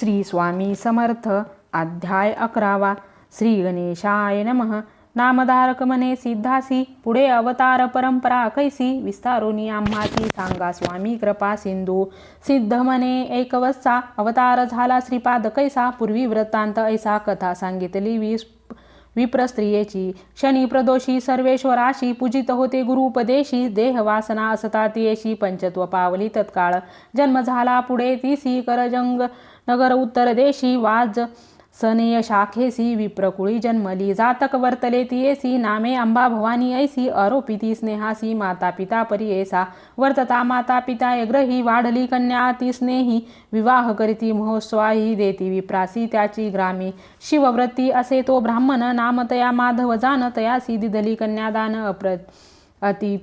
श्री स्वामी समर्थ. अध्याय अकरावा. श्री गणेशाय नमः. नामधारक मने सिद्धासी पुढे अवतार परंपरा कैसी? विस्तारुनी आम्हाची सांगा स्वामी कृपा सिंधू. सिद्ध मने एकवस्सा अवतार झाला श्रीपाद कैसा? पूर्वी वृत्तांत ऐसा कथा सांगितली वीस विप्रस्त्रियेची. शनी प्रदोषी सर्वेश्वराशी पूजित होते गुरुपदेशी. देहवासना असता तियेशी पंचत्व पावली तत्काळ. जन्म झाला पुढे तिसी करजंग नगर उत्तर देशी वाज। सनेय शाखेसी विप्रकुळी जन्मली। जातक वर्तले तियेसी नामे अंबा भवानी ऐसी। आरोपिती स्नेहासी माता पिता परियेसा वर्तता माता पिता एग्रही वाढली कन्या ती स्नेही। विवाह करीती महोत्सवाही देती विप्रासी त्याची ग्रामी। शिवव्रती असे तो ब्राह्मण। नामतया माधव जान तयासी दिदली कन्यादान अप्र अति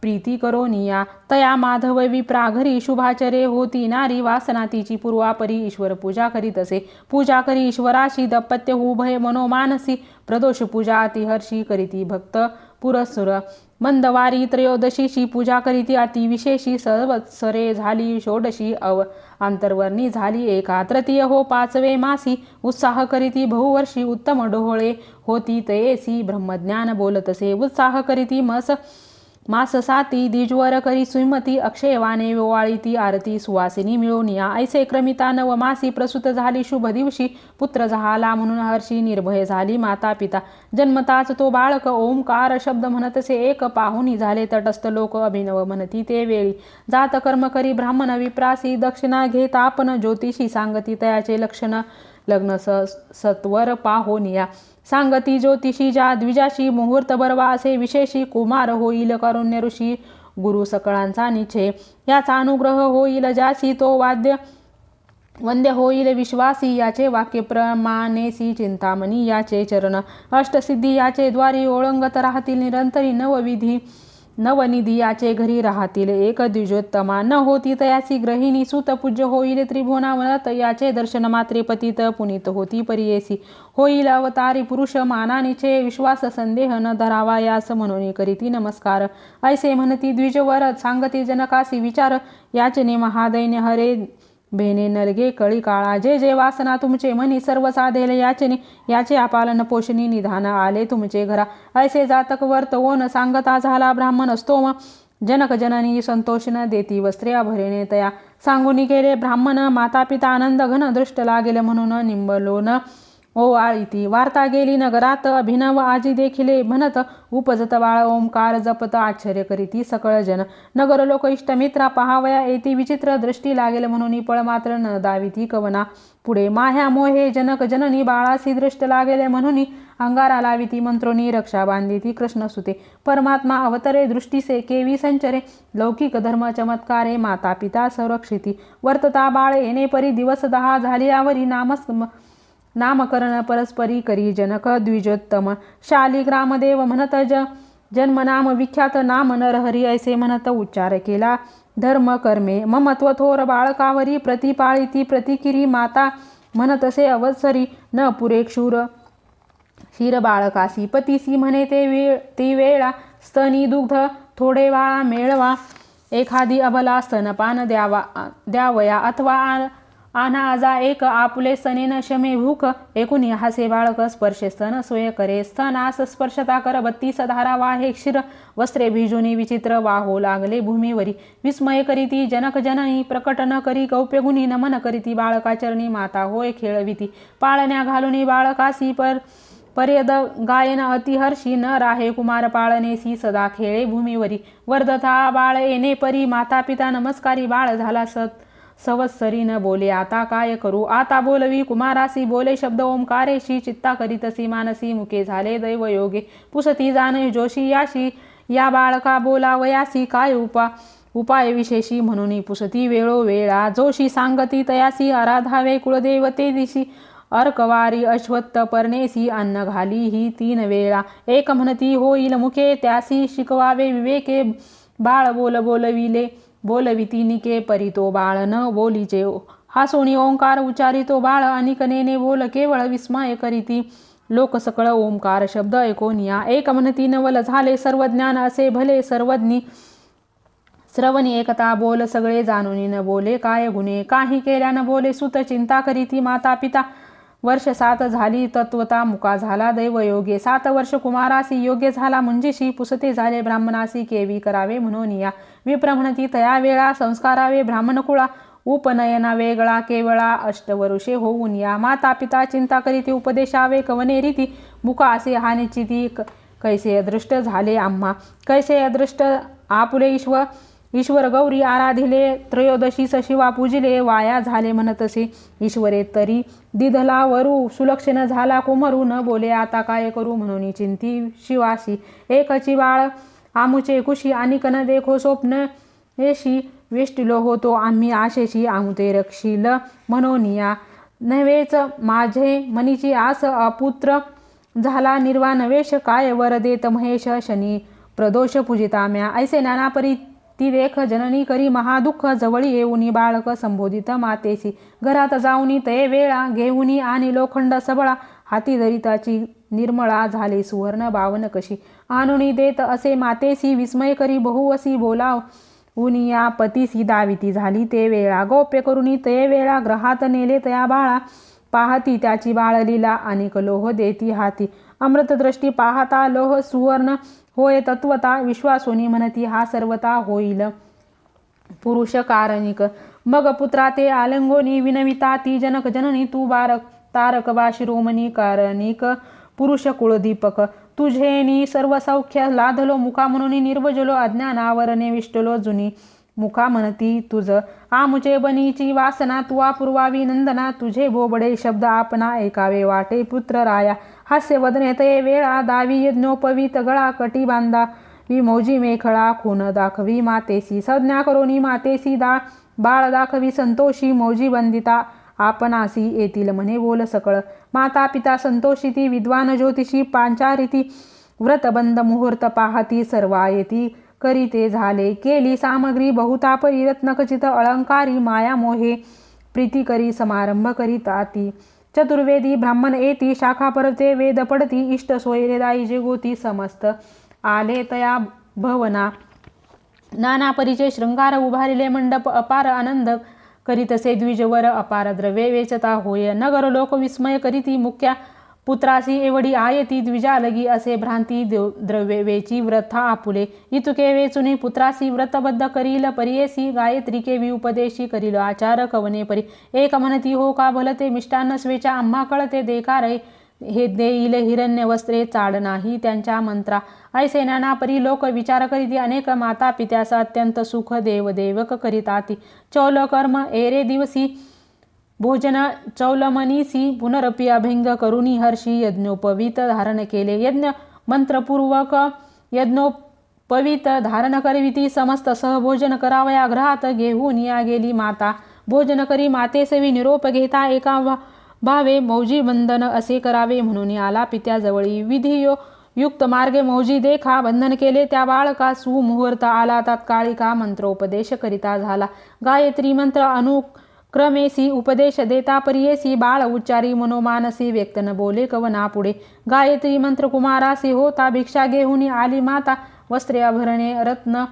प्रीती करोनिया तया माधव प्राघरी शुभाचरे होती नारी वासना तिची पूर्वापरी ईश्वर पूजा करीत असे. पूजा करी ईश्वराशी दपत्य उभय मनोमानसी प्रदोष पूजा अतिहर्षी करीती भक्त पुरस्सुर. मंदवारी त्रयोदशीची पूजा करीती अति विशेषी झाली षोडशी अव. आंतरवर्णी झाली एका तृतीय हो पाचवे मासी. उत्साह करीती बहुवर्षी उत्तम डोहळे होती तयेसी ब्रह्मज्ञान बोलतसे उत्साह करीती मस मास साती द्विजवर करी सुमती अक्षयवाने विवाळीती ती आरती सुवासिनी मिळोनिया ऐसे क्रमिता नवमासी प्रसूत झाली शुभ दिवशी. पुत्र झाला म्हणून हर्षी निर्भय झाली माता पिता जन्मताच तो बाळक ओंकार शब्द म्हणतसे एक पाहुणी झाले. तटस्थ लोक अभिनव म्हणती ते वेळी. जात कर्म करी ब्राह्मण विप्रासी दक्षिणा घेता आपण ज्योतिषी सांगती. तयाचे लक्षण लग्न स सत्वर पाहोनिया सांगती ज्योतिषी ज्या द्विजाशी मुहूर्त बरवा असे विशेषी कुमार होईल कारुण्य ऋषी. गुरु सकळांचा निचे याचा अनुग्रह होईल ज्याशी तो वाद्य वंद्य होईल विश्वासी याचे वाक्य प्रमाणेसी चिंतामणी याचे चरण अष्टसिद्धी याचे द्वारी ओळंगत राहतील निरंतरी नवविधी. नवनिधी याचे घरी राहतील एक द्विजोत्तमा. न होती तयासी ग्रहिणी सुत पूज्य होईल त्रिभुवनावनत. याचे दर्शन मात्रे पतित पुनीत होती परियेसी होईल अवतारी पुरुष मानानीचे विश्वास संदेह न धरावा यास म्हणून करीती नमस्कार. ऐसे म्हणती द्विजवर सांगती जनकासी विचार. याचने महादैन्य हरे बेने नलगे कळी काळा जे जे वासना तुमचे मनी सर्व साधेले याचेने याचे आपालन पोषणी निधान आले तुमचे घरा. ऐसे जातक वर्त ओन सांगता झाला ब्राह्मण स्तोम. जनक जननी संतोष न देती वस्त्रे अभरेने तया. सांगून केले ब्राह्मण माता पिता आनंद घन दृष्ट लागेल म्हणून निंबलोन. ओ आळीती वार्ता गेली नगरात अभिनव आजी देखिले म्हणत उपजत बाळ ओंकार जपत आश्चर्य करीती सकळ जन. नगर लोक इष्टमित्रा पहावया येती विचित्र दृष्टी लागेल म्हणून पळ मात्र न दाविती कवना. पुढे माह्या मोहे जनक जननी बाळासी दृष्ट लागेले म्हणून अंगारा लाविती मंत्रोनी रक्षा बांधिती कृष्ण सुते परमात्मा अवतरे दृष्टीसे केवी संचरे. लौकिक धर्म चमत्कारे माता पिता संरक्षिती. वर्तता बाळ येणे परी दिवस दहा झाली यावरी नामस्म नामकरण परस्परी करी जनक द्विजोत्तम. शालिग्रामदेव म्हणत ज जन्मनाम विख्यात नाम नरहरी ऐसे म्हणत उच्चार केला. धर्म कर्मे ममत्व थोर बाळकावरी प्रतिपाळिती प्रतिकिरी माता म्हणतसे अवत्सरी न पुरे क्षूर. शिर बाळकासी पतीसी म्हणे ते वेळ ती वेळा. स्तनी दुग्ध थोडे वाळा मेळवा. एखादी अबला स्तनपान द्यावा द्यावया अथवा आना आजा एक आपुले सनेन शमे भूक एकूण हासे बाळक स्पर्शे स्तन सोय करे स्तनास स्पर्शता कर बत्तीस धारा वाहे क्षीर वस्त्रे भिजुनी विचित्र वाहो लागले भूमीवरी. विस्मय करीती जनक जननी प्रकट न करी कौप्यगुणी नमन करीती बाळकाचरणी माता होय खेळविती पाळण्या घालुनी बाळकासी पर पर्यद गायन अतिहर्षी न राहे कुमार पाळणेसी सदा खेळे भूमीवरी. वर्धता बाळ येणे परी माता पिता नमस्कारी बाळ झाला सत. सवत्सरी न बोले आता काय करू? आता बोलवी कुमारासी बोले शब्द ओंकारेशी चित्ता करीतसी मानसी मुके झाले दैव योगे. पुसती जाणे जोशी याशी या बाळका बोलावयासी काय उपा उपाय विशेषी म्हणून पुसती वेळोवेळा जोशी सांगती तयासी आराधावे कुळदेवते दिशी. अर्कवारी अश्वत्थ परनेसी अन्न घाली ही तीन वेळा. एक म्हणती होईल मुखे त्यासी शिकवावे विवेके. बाळ बोल बोलविले बोलवितीनिके परितो बाळ न बोलीचे हासोणी ओंकार उच्चारितो बाळ आणि कनेने बोल केवळ विस्मय करीती लोक सकळ ओंकार शब्द ऐकोनिया एक म्हणती नवल झाले सर्वज्ञान असे भले सर्वज्ञी श्रवणी एकता बोल सगळे जाणून न बोले काय गुन्हे काही केल्या न बोले सुत चिंता करीती माता पिता वर्ष सात झाली तत्वता मुका झाला दैवयोगे सात वर्ष कुमारासी योग्य झाला म्हणजेशी पुसते झाले ब्राह्मणासी केवी करावे म्हणून या विप्रमणती तया वेळा संस्कारावे ब्राह्मणकुळा उपनयना वेगळा केवळा अष्टवरुषे होऊन या माता पिता चिंता करीती उपदेशावे कवने रीती मुका असे हा निश्चिती क- कैसे अदृष्ट झाले आम्हा? कैसे अदृष्ट आपुले ईश्वर ईश्वर गौरी आराधिले त्रयोदशी शिवा पूजिले वाया झाले म्हणतसे? ईश्वरे तरी दिधला वरू सुलक्षण झाला कुमरू न बोले आता काय करू म्हणून चिंती शिवासी. एकची बाळ आमुचे कुशी आणि कन देखो स्वप्न येशी वेष्टिलो होतो. आम्ही आशेशी आमुते रक्षील मनोनिया. नव्हेच माझे मनीची आस अपुत्र झाला निर्वाण. वेश काय वर देत महेश शनी? प्रदोष पूजिता म्या. ऐसे नानापरी ती देख जननी करी महादुःख जवळी येऊनी बाळक संबोधित मातेसी घरात जाऊनी ते वेळा घेऊनी आणि लोखंड सबळा. हाती धरिताची निर्मळा झाली सुवर्ण बावन कशी? आणुनी देत असे मातेसी विस्मय करी बहुवसी बोलाव उनिया पतीसी दाविती झाली ते वेळा गोप्य करुनी ते वेळा ग्रहात नेले तया बाळा पाहती त्याची बाळलीला अनेक लोह देती हाती अमृतदृष्टी पाहता लोह सुवर्ण होय तत्वता विश्वासोनी म्हणती हा सर्वता होईल पुरुष कारणिक मग पुत्रा ते आलंगोनी विनविता ती जनक जननी तू बारक तारक वा शिरोमणी कारणिक पुरुष कुळदीपक तुझेनी सर्व सौख्य लाधलो मुका म्हणून निर्वजलो अज्ञानावरणे विष्टलो जुनी. मुका म्हणती तुझ आमुचे बनीची वासना तुवा पुरवावी नंदना तुझे बोबडे शब्द आपणा ऐकावे वाटे पुत्र राया. हास्य वदने ते वेळा दावी यज्ञोपवीत गळा कटी बांधा. वि मौजी मेखळा खून दाखवी मातेसी संज्ञा करोनी मातेसी दा. बाळ दाखवी संतोषी मौजी बंदिता. आपणासी येतील म्हणे बोल सकळ. माता पिता संतोषिती विद्वान ज्योतिषी पांचारिती व्रतबंद मुहूर्त पाहती सर्वा येती करीते झाले. केली सामग्री बहुतापरी रत्नखचित अलंकारी माया मोहे प्रीती करी समारंभ करीता ती चतुर्वेदी ब्राह्मण येती शाखा परते वेद पडती इष्ट सोयरेदाई जे गोती समस्त आले तया भवना. नाना परिचय शृंगार उभारिले मंडप अपार आनंद करीतसे द्विजवर अपार द्रव्ये वेचता होय. नगर लोक विस्मय करीती मुख्या पुत्रासी एवढी आयती द्विजालगी असे भ्रांती देव द्रव्ये वेची व्रथा आपुले. इतुके वेचुनी पुत्रासी व्रतबद्ध करील परियेसी गायत्री केवी उपदेशी करील आचार कवने परी. एक म्हणती हो का भलते मिष्टान्न स्वेचा आम्हा कळते देकार हे देईल हिरण्य वस्त्रे चाड नाही त्यांच्या मंत्रा. ऐसेनाना परी लोक विचार करीती अनेक माता पित्यास अत्यंत सुख देव देवक करीताती चौल कर्म एरे दिवसी भोजन चौलमनीसी पुनरपी अभिंग करुणी हर्षी यज्ञोपवीत धारण केले. यज्ञ मंत्रपूर्वक यज्ञोपवीत धारण करविती समस्त सहभोजन करावया. ग्रहात घेऊन या गेली माता. भोजन करी मातेसवी निरोप घेता एका वा- भावे मौजी बंधन असे करावे म्हणून आला पित्याजवळी विधियो युक्त मार्गे मौजी देखा बंधन केले. त्या बाळका सुमुहूर्त आला. तात्काळिका मंत्रोपदेश करिता झाला. गायत्री मंत्र अनुक्रमेसी उपदेश देता परियेसी बाळ उच्चारी मनोमानसी व्यक्त न बोले कवना पुढे. गायत्री मंत्र कुमारासी होता. भिक्षा घेऊन आली माता. वस्त्रे अभरणे रत्न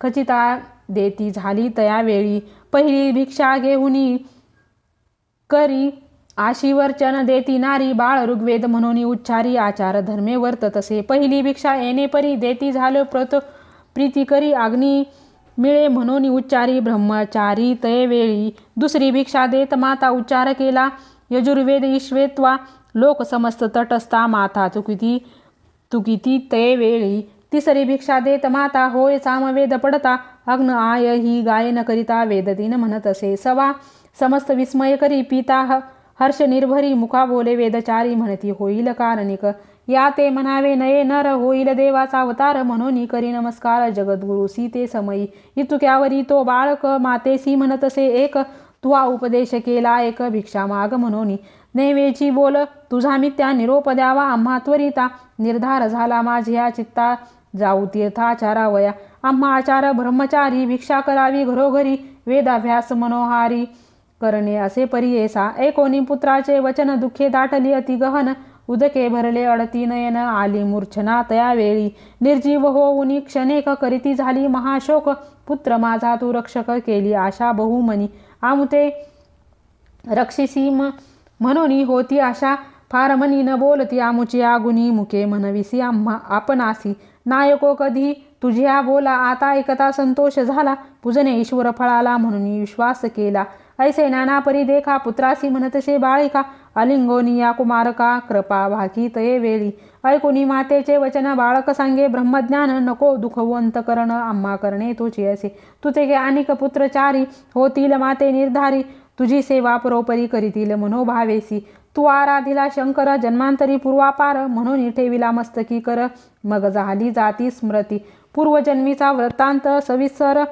खचिता देती झाली तयावेळी. पहिली भिक्षा घेऊन करी आशीवर्चन देती नारी बाळ ऋग्वेद म्हणून उच्चारी आचार धर्मे वर्ततसे पहिली भिक्षा येणे परी देती झालो प्रत प्रीती करी अग्नी मिळे म्हणून उच्चारी ब्रह्मचारी तय वेळी. दुसरी भिक्षा देत माता उच्चार केला यजुर्वेद ईश्वेत्वा लोक समस्त तटस्था माता चुकिती तुकिती तय वेळी. तिसरी भिक्षा देत माता होय सामवेद पडता अग्न आय ही गायन करिता वेदतीन म्हणत असे. सवा समस्त विस्मय करी पिता हर्ष निर्भरी मुखा बोले वेदचारी म्हणती होईल कारणिक या ते म्हणावे नये नर होईल देवाचा अवतार म्हणून करी नमस्कार जगद्गुरु सीते समयी इतुक्यावरी तो बाळक मातेसी म्हणतसे एक तुवा उपदेश केला एक भिक्षा माग म्हणून नेवेची बोल तुझा मित्या निरोप द्यावा आम्हा त्वरिता निर्धार झाला माझ्या चित्ता जाऊ तीर्थाचारावया आम्हा आचार ब्रह्मचारी भिक्षा करावी घरोघरी वेदाभ्यास मनोहारी करणे असे परियेसा एकोणी पुत्राचे वचन दुःखे दाटली अति गहन उदके भरले अडती नयन आली मूर्छना तयावेळी. निर्जीव होऊनी क्षणेक करीती झाली महाशोक पुत्र माझा तू रक्षक केली आशा बहुमनी. आमुते रक्षिसी म म्हणून होती आशा फार मनी न बोलती आमुची आगुनी मुके म्हणविसी आम्हा आपणासी. नायको कधी तुझ्या बोला आता ऐकता संतोष झाला पूजने ईश्वर फळाला म्हणून विश्वास केला. ऐसे नाना परी देखा पुत्रासी म्हणतसे बाळिका। अलिंगोनी या कुमारका कृपा भाकी तये वेळी ऐकुनी मातेचे वचन बाळक सांगे ब्रह्मज्ञान नको दुखवंत करण आम्हा करणे तुझी असे। तुझे घे अनेक पुत्रचारी होतील माते निर्धारी। तुझी सेवा परोपरी करीतील मनोभावेसी। तू आराधिला शंकर जन्मांतरी पूर्वापार म्हणून ठेविला मस्तकी कर। मग झाली जाती स्मृती। पूर्वजन्मीचा वृत्तांत सविस्तर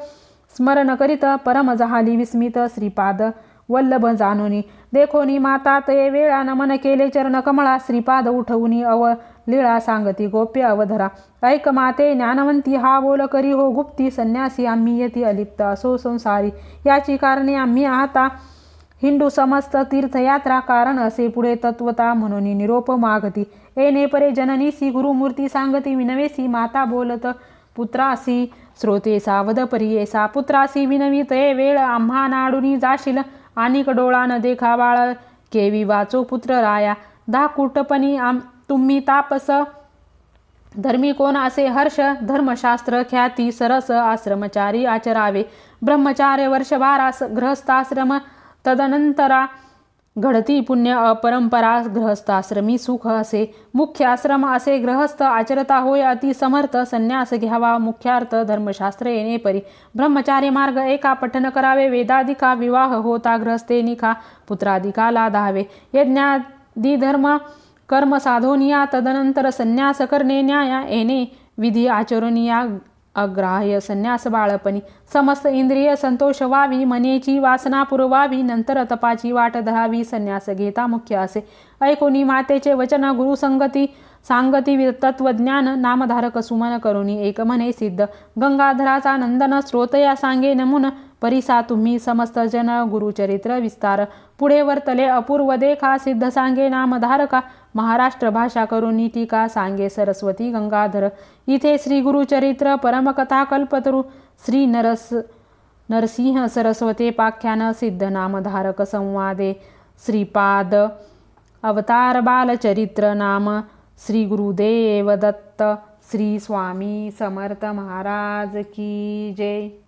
स्मरण करीत परम जहाली विस्मित श्रीपाद वल्लभ जानुनी देखोनी माता ते वेळा नमन केले चरण कमळा श्रीपाद उठवुनी अव लीळा सांगती गोप्य अवधरा. ऐक माते ज्ञानवंती हा बोल करी हो गुप्ती संन्यासी आम्ही येती अलिप्त असो संसारी. याची कारणे आम्ही आता हिंदू समस्त तीर्थयात्रा कारण असे पुढे तत्वता म्हणून निरोप मागती. एने परे जननीसी गुरुमूर्ती सांगती विनवेसी माता बोलत पुत्रासी श्रोते वधपरियेसा पुत्रासी विनविते वेळ आम्हा नाडुनी जाशील. आणिक डोळा न देखा बाळ केवी वाचो पुत्र राया दा कुटपणी आम तुम्ही तापस. धर्मी कोण असे हर्ष. धर्मशास्त्र ख्याती सरस आश्रमचारी आचरावे. ब्रह्मचार्य वर्षभारास गृहस्थाश्रम. तदनंतरा घडती पुण्य अपरंपरा ग्रहस्थाश्रमी सुख असे मुख्य आश्रम असे ग्रहस्थ आचरता होय अति समर्थ संन्यास घ्यावा मुख्यार्थ धर्मशास्त्र येणे परी. ब्रह्मचार्य मार्ग एका पठन करावे वेदाधिका विवाह होता ग्रहस्थेनिका पुत्राधिकाला दहावे यज्ञादी धर्म कर्म साधोनिया तदनंतर संन्यास करणे न्याया येणे विधी आचरणीया अग्राह्य संन्यास बाळपणी. समस्त इंद्रिय संतोष व्हावी मनेची वासना पुरवावी नंतर तपाची वाट धरावी संन्यास घेता मुख्य असे. ऐकोनी मातेचे वचन गुरुसंगती सांगती तत्वज्ञान नामधारक सुमन करुणी एक म्हणे सिद्ध. गंगाधराचा नंदन स्रोतया सांगे नमुन परिसा तुम्ही समस्त जन गुरुचरित्र विस्तार. पुढे वर्तले अपूर्व देखा सिद्ध सांगे नामधारका. महाराष्ट्र भाषा करून टीका सांगे सरस्वती गंगाधर. इथे श्री गुरुचरित्र परमकथा कल्पतरू. श्री नरस नरसिंह सरस्वते पाख्यान सिद्ध नामधारक संवादे. श्रीपाद अवतार बालचरित्र नाम. श्री गुरुदेव दत्त. श्री स्वामी समर्थ महाराज की जय.